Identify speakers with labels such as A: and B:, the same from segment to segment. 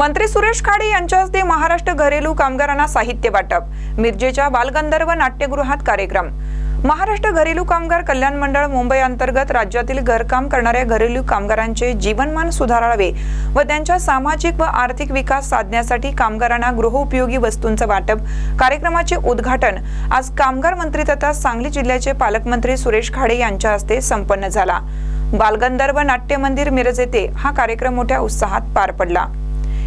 A: मंत्री सुरेश खाडे यांच्या हस्ते महाराष्ट्र घरेलू कामगारांना साहित्य वाटप मिरजेच्या बालगंधर्व नाट्यगृहात कार्यक्रम. महाराष्ट्र घरेलू कामगार कल्याण मंडळ मुंबई अंतर्गत राज्यातील घरकाम करणाऱ्या घरेलू कामगारांचे जीवनमान सुधारावे व त्यांच्या सामाजिक व आर्थिक विकास साधण्यासाठी कामगारांना गृहोपयोगी वस्तूंचं वाटप कार्यक्रमाचे उद्घाटन आज कामगार मंत्री तथा सांगली जिल्ह्याचे पालकमंत्री सुरेश खाडे यांच्या हस्ते संपन्न झाला. बालगंधर्व नाट्य मंदिर मिरज येथे हा कार्यक्रम मोठ्या उत्साहात पार पडला.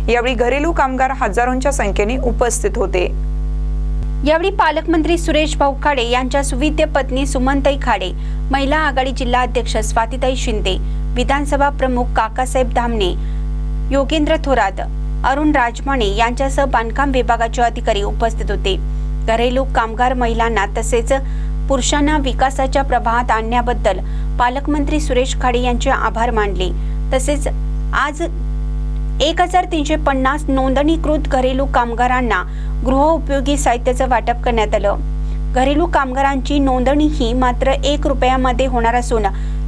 A: यावेळी घरेलू कामगार हजारोंच्या संख्येने उपस्थित होते.
B: यावेळी पालकमंत्री सुरेश भाऊ खाडे यांच्या सुविद्य पत्नी सुमनताई खाडे महिला आघाडी जिल्हा अध्यक्ष स्वातीताई शिंदे विधानसभा प्रमुख काकासाहेब धामणे योगेंद्र थोरात अरुण राजमाने यांच्यासह बांधकाम विभागाचे अधिकारी उपस्थित होते. घरेलू कामगार महिलांना तसेच पुरुषांना विकासाच्या प्रभावात आणण्याबद्दल पालकमंत्री सुरेश खाडे यांचे आभार मानले. तसेच आज एक हजार तीनशे पन्नास नोंदणीकृत घरेलू कामगारांना गृहउपयोगी साहित्याचं वाटप करण्यात आलं. घरेलू कामगारांची नोंदणी ही मात्र एक रुपयामध्ये होणार असून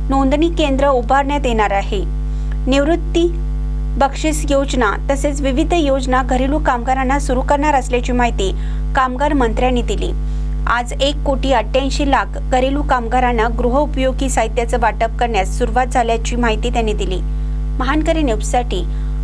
B: नोंदणी केंद्र उभारण्यात येणार आहे. निवृत्ती बक्षीस योजना तसेच विविध योजना घरेलू कामगारांना सुरू करणार असल्याची माहिती कामगार मंत्र्यांनी दिली. आज एक कोटी अठ्ठ्याऐंशी लाख घरेलू कामगारांना गृहोपयोगी साहित्याचं वाटप करण्यास सुरुवात झाल्याची माहिती त्यांनी दिली. महानकरी न्यूजसाठी